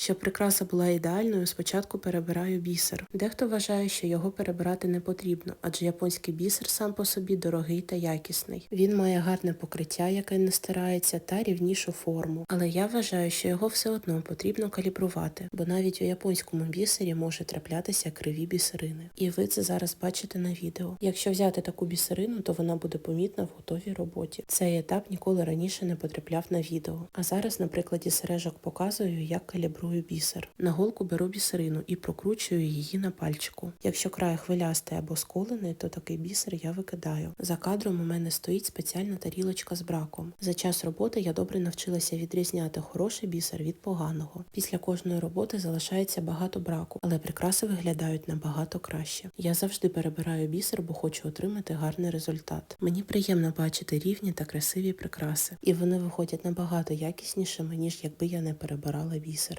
Щоб прикраса була ідеальною, спочатку перебираю бісер. Дехто вважає, що його перебирати не потрібно, адже японський бісер сам по собі дорогий та якісний. Він має гарне покриття, яке не стирається, та рівнішу форму. Але я вважаю, що його все одно потрібно калібрувати, бо навіть у японському бісері може траплятися криві бісерини. І ви це зараз бачите на відео. Якщо взяти таку бісерину, то вона буде помітна в готовій роботі. Цей етап ніколи раніше не потрапляв на відео. А зараз на прикладі сережок показую, як калібрую бісер. На голку беру бісерину і прокручую її на пальчику. Якщо край хвилястий або сколений, то такий бісер я викидаю. За кадром у мене стоїть спеціальна тарілочка з браком. За час роботи я добре навчилася відрізняти хороший бісер від поганого. Після кожної роботи залишається багато браку, але прикраси виглядають набагато краще. Я завжди перебираю бісер, бо хочу отримати гарний результат. Мені приємно бачити рівні та красиві прикраси, і вони виходять набагато якіснішими, ніж якби я не перебирала бісер.